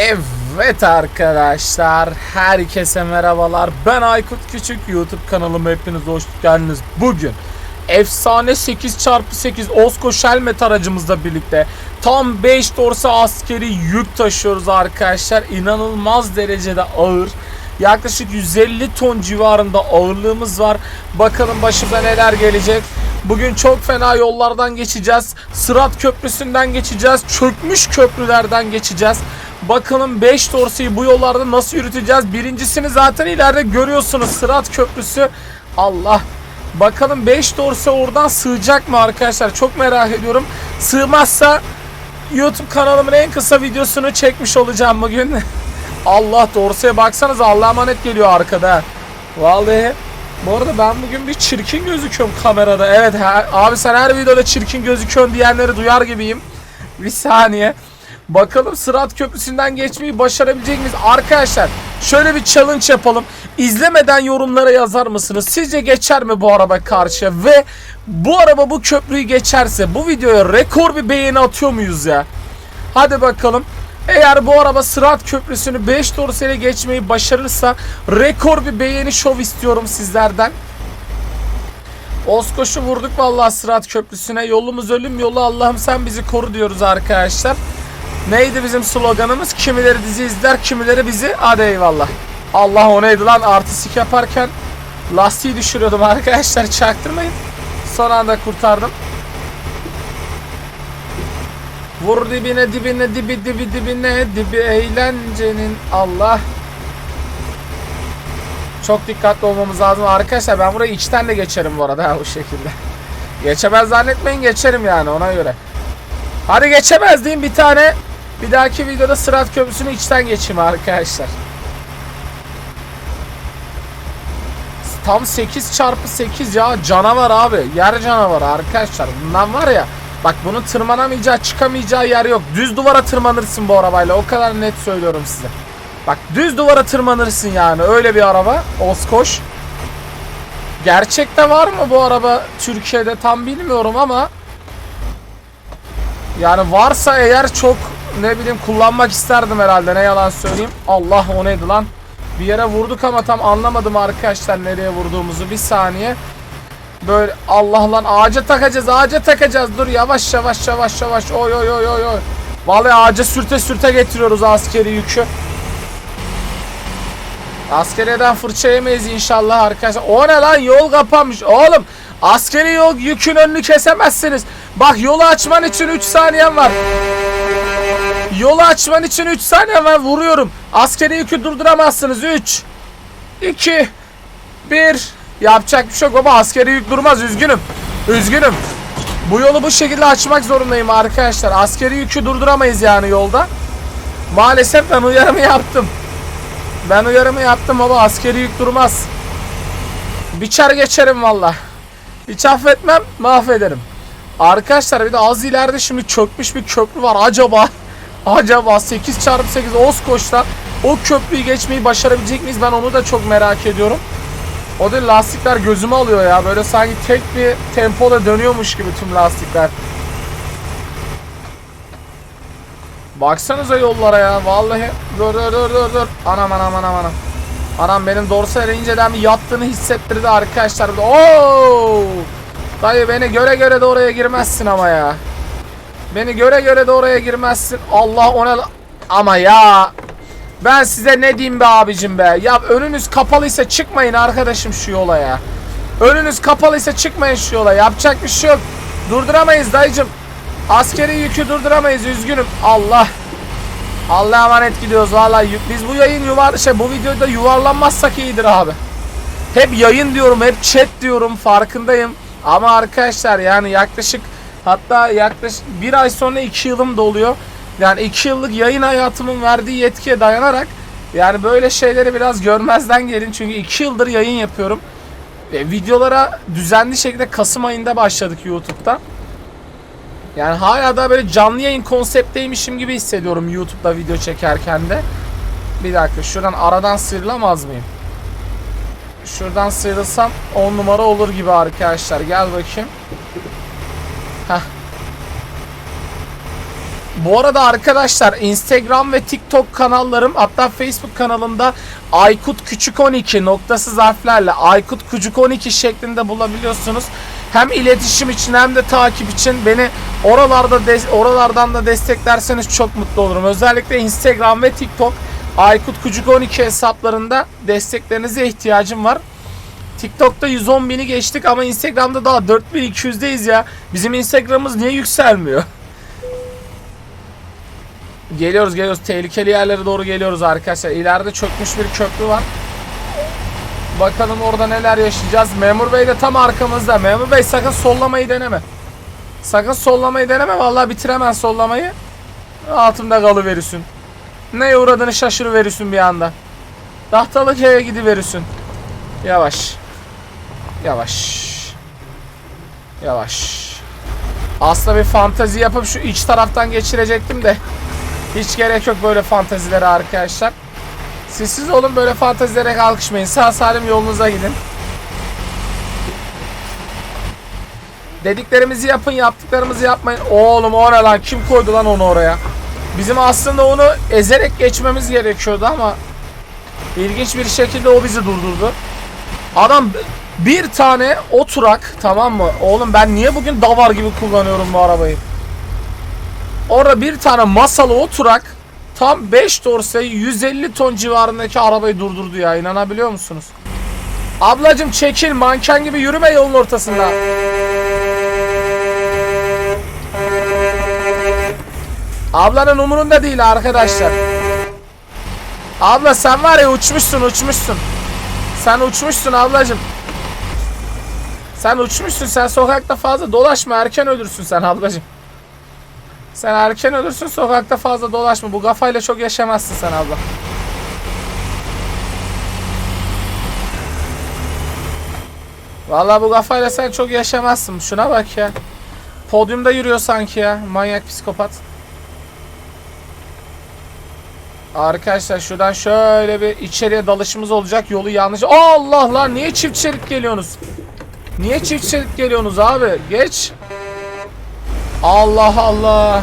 Evet arkadaşlar, herkese merhabalar. Ben Aykut Küçük, YouTube kanalıma hepiniz hoş geldiniz. Bugün efsane 8x8 Osko Shelmet aracımızla birlikte tam 5 dorsa askeri yük taşıyoruz arkadaşlar. İnanılmaz derecede ağır. Yaklaşık 150 ton civarında ağırlığımız var. Bakalım başımıza neler gelecek. Bugün çok fena yollardan geçeceğiz. Sırat Köprüsü'nden geçeceğiz. Çökmüş köprülerden geçeceğiz. Bakalım 5 dorsayı bu yollarda nasıl yürüteceğiz? Birincisini zaten ileride görüyorsunuz. Sırat Köprüsü. Allah. Bakalım 5 dorsa oradan sığacak mı arkadaşlar? Çok merak ediyorum. Sığmazsa YouTube kanalımın en kısa videosunu çekmiş olacağım bugün. Allah dorsaya baksanıza Allah'a emanet geliyor arkada. Vallahi bu arada ben bugün bir çirkin gözüküyorum kamerada. Evet abi sen her videoda çirkin gözüküyorsun diyenleri duyar gibiyim. Bir saniye. Bakalım Sırat Köprüsü'nden geçmeyi başarabilecek miyiz? Arkadaşlar şöyle bir challenge yapalım. İzlemeden yorumlara yazar mısınız? Sizce geçer mi bu araba karşıya? Ve bu araba bu köprüyü geçerse bu videoya rekor bir beğeni atıyor muyuz ya? Hadi bakalım. Eğer bu araba Sırat Köprüsü'nü 5 dorsayla geçmeyi başarırsa rekor bir beğeni şov istiyorum sizlerden. Oskoş'u vurduk vallahi Sırat Köprüsü'ne. Yolumuz ölüm yolu Allah'ım sen bizi koru diyoruz arkadaşlar. Neydi bizim sloganımız? Kimileri dizi izler, kimileri bizi. Hadi eyvallah. Allah o neydi lan artistik yaparken lastiği düşürüyordum arkadaşlar çaktırmayın. Son anda kurtardım. Vur dibine dibine dibi dibi dibine dibi eğlencenin Allah. Çok dikkatli olmamız lazım arkadaşlar. Ben burayı içten de geçerim bu arada bu şekilde. Geçemez zannetmeyin geçerim yani ona göre. Hadi geçemez diyeyim bir tane. Bir dahaki videoda Sırat Köprüsü'nü içten geçeyim arkadaşlar. Tam 8 çarpı 8 ya canavar abi. Yer canavarı arkadaşlar. Bundan var ya bak bunun tırmanamayacağı çıkamayacağı yer yok. Düz duvara tırmanırsın bu arabayla. O kadar net söylüyorum size. Bak düz duvara tırmanırsın yani. Öyle bir araba. Oskoş. Gerçekte var mı bu araba Türkiye'de tam bilmiyorum ama yani varsa eğer çok ne bileyim kullanmak isterdim herhalde ne yalan söyleyeyim. Allah o neydi lan? Bir yere vurduk ama tam anlamadım arkadaşlar nereye vurduğumuzu. Bir saniye. Böyle Allah lan ağaca takacağız ağaca takacağız. Dur yavaş yavaş yavaş yavaş. Oy oy oy oy oy. Vallahi ağaca sürte sürte getiriyoruz askeri yükü. Askeriyeden fırça yemeyiz inşallah arkadaşlar. O ne lan yol kapanmış. Oğlum askeri yol yükün önünü kesemezsiniz. Bak yolu açman için 3 saniyen var. Yolu açman için 3 saniye var vuruyorum. Askeri yükü durduramazsınız. 3 2 1 Yapacak bir şey yok baba askeri yük durmaz üzgünüm. Üzgünüm. Bu yolu bu şekilde açmak zorundayım arkadaşlar. Askeri yükü durduramayız yani yolda. Maalesef ben uyarımı yaptım. Ben uyarımı yaptım baba askeri yük durmaz. Biçer geçerim valla. Hiç affetmem mahvederim. Arkadaşlar bir de az ileride şimdi çökmüş bir köprü var. Acaba acaba 8x8 Oskoç'ta o köprüyü geçmeyi başarabilecek miyiz? Ben onu da çok merak ediyorum. O da lastikler gözüme alıyor ya. Böyle sanki tek bir tempoda dönüyormuş gibi tüm lastikler. Baksanıza yollara ya. Vallahi dur dur dur dur dur. Anam anam anam anam. Anam benim dorsal inceden bir yattığını hissettirdi arkadaşlar. Oo! Dayı beni göre göre de oraya girmezsin ama ya. Beni göre göre de oraya girmezsin. Allah ona ama ya. Ben size ne diyeyim be abicim be. Ya önünüz kapalıysa çıkmayın arkadaşım şu yola ya. Önünüz kapalıysa çıkmayın şu yola. Yapacak bir şey yok. Durduramayız dayıcım. Askeri yükü durduramayız üzgünüm. Allah. Allah'a emanet gidiyoruz vallahi. Biz bu yayın yuvar şey bu videoda yuvarlanmazsak iyidir abi. Hep yayın diyorum, hep chat diyorum farkındayım. Ama arkadaşlar yani yaklaşık hatta yaklaşık bir ay sonra iki yılım doluyor. Yani iki yıllık yayın hayatımın verdiği yetkiye dayanarak yani böyle şeyleri biraz görmezden gelin. Çünkü iki yıldır yayın yapıyorum. E, videolara düzenli şekilde Kasım ayında başladık YouTube'da. Yani hala da böyle canlı yayın konseptteymişim gibi hissediyorum YouTube'da video çekerken de. Bir dakika şuradan aradan sıyrılamaz mıyım? Şuradan sıyrılsam 10 numara olur gibi arkadaşlar. Gel bakayım. Bu arada arkadaşlar Instagram ve TikTok kanallarım hatta Facebook kanalımda Aykut Küçük 12 noktasız harflerle Aykut Küçük 12 şeklinde bulabiliyorsunuz. Hem iletişim için hem de takip için beni oralarda oralardan da desteklerseniz çok mutlu olurum. Özellikle Instagram ve TikTok Aykut Küçük 12 hesaplarında desteklerinize ihtiyacım var. TikTok'ta 110 bini geçtik ama Instagram'da daha 4200'deyiz ya. Bizim Instagram'ımız niye yükselmiyor? Geliyoruz geliyoruz. Tehlikeli yerlere doğru geliyoruz arkadaşlar. İleride çökmüş bir köprü var. Bakalım orada neler yaşayacağız. Memur Bey de tam arkamızda. Memur Bey sakın sollamayı deneme. Sakın sollamayı deneme. Vallahi bitiremez sollamayı. Altımda kalıverirsin. Neye uğradığını şaşırıverirsin bir anda. Tahtalıköy'e gidiverirsin. Yavaş. Yavaş. Yavaş. Aslında bir fantazi yapıp şu iç taraftan geçirecektim de. Hiç gerek yok böyle fantazilere arkadaşlar. Siz siz olun böyle fantazilere kalkışmayın. Sağ salim yolunuza gidin. Dediklerimizi yapın, yaptıklarımızı yapmayın. Oğlum o ne lan? Kim koydu lan onu oraya? Bizim aslında onu ezerek geçmemiz gerekiyordu ama ilginç bir şekilde o bizi durdurdu. Adam bir tane oturak tamam mı? Oğlum ben niye bugün davar gibi kullanıyorum bu arabayı? Orada bir tane masalı oturak tam 5 dorseyi 150 ton civarındaki arabayı durdurdu ya inanabiliyor musunuz? Ablacım çekil manken gibi yürüme yolun ortasında. Ablanın umurunda değil arkadaşlar. Abla sen var ya uçmuşsun uçmuşsun. Sen uçmuşsun ablacım. Sen uçmuşsun sen sokakta fazla dolaşma erken ölürsün sen ablacım. Sen erken ölürsün sokakta fazla dolaşma. Bu kafayla çok yaşamazsın sen abla. Vallahi bu kafayla sen çok yaşamazsın. Şuna bak ya. Podyumda yürüyor sanki ya. Manyak psikopat. Arkadaşlar şuradan şöyle bir içeriye dalışımız olacak. Yolu yanlış. Allah lan niye çift şerit geliyorsunuz? Niye çift şerit geliyorsunuz abi? Geç. Allah Allah.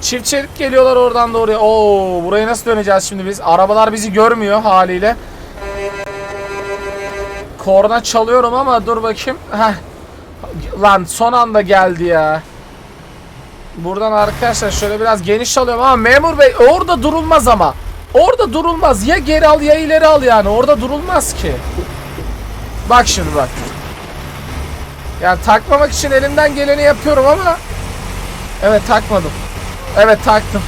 Çift şerit geliyorlar oradan doğruya. Oo, burayı nasıl döneceğiz şimdi biz? Arabalar bizi görmüyor haliyle. Korna çalıyorum ama dur bakayım. Heh. Lan son anda geldi ya. Buradan arkadaşlar şöyle biraz geniş alıyorum ama memur bey orada durulmaz ama. Orada durulmaz. Ya geri al ya ileri al yani. Orada durulmaz ki. Bak şimdi bak. Yani takmamak için elimden geleni yapıyorum ama Evet takmadım. Evet taktım.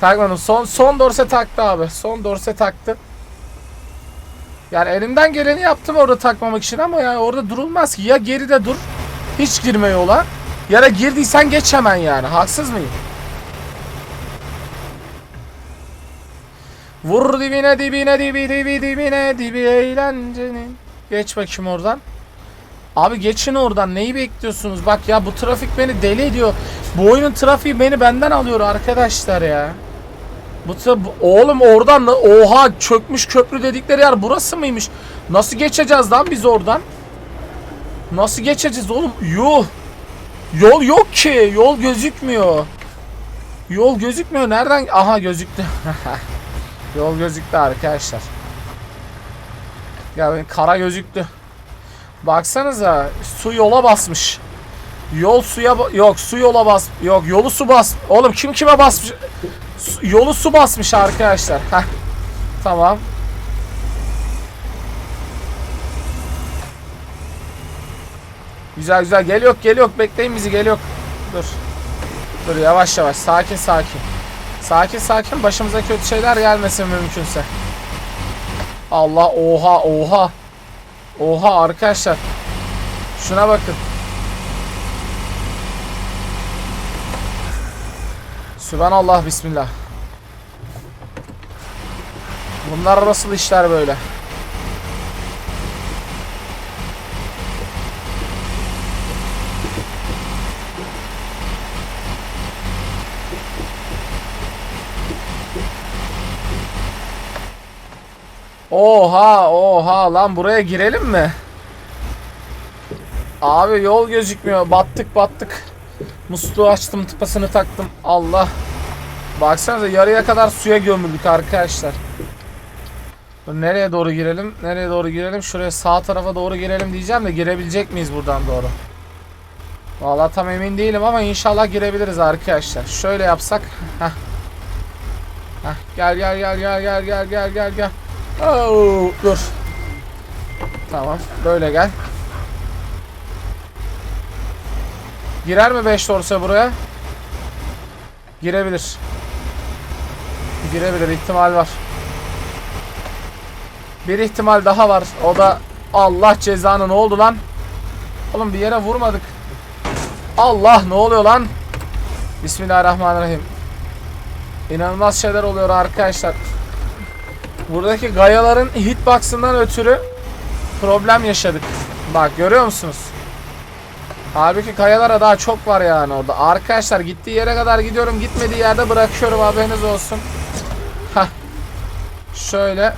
Takmadım. Son son dorse taktı abi. Son dorse taktı. Yani elimden geleni yaptım orada takmamak için ama yani orada durulmaz ki. Ya geride dur. Hiç girme yola. Ya da girdiysen geç hemen yani. Haksız mıyım? Vur dibine dibine dibi dibi dibine dibi eğlencenin. Geç bakayım oradan. Abi geçin oradan. Neyi bekliyorsunuz? Bak ya bu trafik beni deli ediyor. Bu oyunun trafiği beni benden alıyor arkadaşlar ya. Bu oğlum oradan da oha çökmüş köprü dedikleri yer burası mıymış? Nasıl geçeceğiz lan biz oradan? Nasıl geçeceğiz oğlum? Yuh. Yol yok ki. Yol gözükmüyor. Yol gözükmüyor. Nereden? Aha gözüktü. Yol gözüktü arkadaşlar. Ya ben kara gözüktü. Baksanıza su yola basmış. Yol suya yok su yola bas yok yolu su bas. Oğlum kim kime basmış? Su- yolu su basmış arkadaşlar. Heh. Tamam. Güzel güzel geliyor geliyor bekleyin bizi geliyor. Dur. Dur yavaş yavaş sakin sakin. Sakin sakin başımıza kötü şeyler gelmesin mümkünse. Allah oha oha. Oha arkadaşlar. Şuna bakın. Sübhanallah bismillah. Bunlar nasıl işler böyle? Oha oha lan buraya girelim mi? Abi yol gözükmüyor. Battık battık. Musluğu açtım tıpasını taktım. Allah. Baksanıza yarıya kadar suya gömüldük arkadaşlar. Nereye doğru girelim? Nereye doğru girelim? Şuraya sağ tarafa doğru girelim diyeceğim de girebilecek miyiz buradan doğru? Vallahi tam emin değilim ama inşallah girebiliriz arkadaşlar. Şöyle yapsak. Heh. Heh. Gel gel gel gel gel gel gel gel gel. Oo, dur. Tamam. Böyle gel. Girer mi 5 dorsa buraya? Girebilir. Girebilir ihtimal var. Bir ihtimal daha var. O da Allah cezanı ne oldu lan? Oğlum bir yere vurmadık. Allah ne oluyor lan? Bismillahirrahmanirrahim. İnanılmaz şeyler oluyor arkadaşlar. Buradaki gayaların hitbox'ından ötürü problem yaşadık. Bak görüyor musunuz? Halbuki kayalara daha çok var yani orada. Arkadaşlar gittiği yere kadar gidiyorum. Gitmediği yerde bırakıyorum haberiniz olsun. Hah. Şöyle.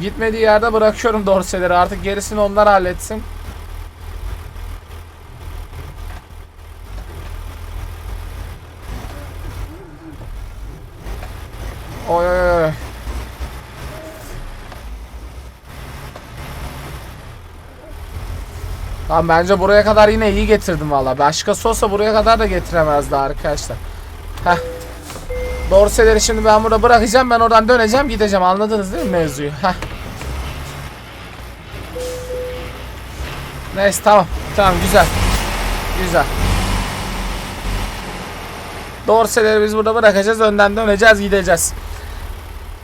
Gitmediği yerde bırakıyorum dorseleri. Artık gerisini onlar halletsin. Oy oy oy. Tamam bence buraya kadar yine iyi getirdim valla. Başkası olsa buraya kadar da getiremezdi arkadaşlar. Heh. Dorseleri şimdi ben burada bırakacağım. Ben oradan döneceğim gideceğim. Anladınız değil mi mevzuyu? Heh. Neyse tamam. Tamam güzel. Güzel. Dorseleri biz burada bırakacağız. Önden döneceğiz gideceğiz.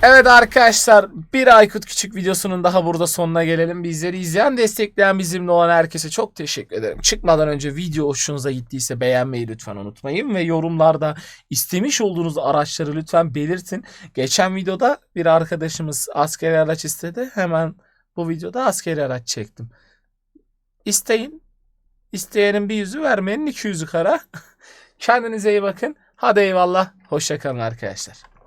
Evet arkadaşlar bir Aykut Küçük videosunun daha burada sonuna gelelim. Bizleri izleyen destekleyen bizimle olan herkese çok teşekkür ederim. Çıkmadan önce video hoşunuza gittiyse beğenmeyi lütfen unutmayın. Ve yorumlarda istemiş olduğunuz araçları lütfen belirtin. Geçen videoda bir arkadaşımız askeri araç istedi. Hemen bu videoda askeri araç çektim. İsteyin. İsteyenin bir yüzü vermeyenin iki yüzü kara. Kendinize iyi bakın. Hadi eyvallah. Hoşçakalın arkadaşlar.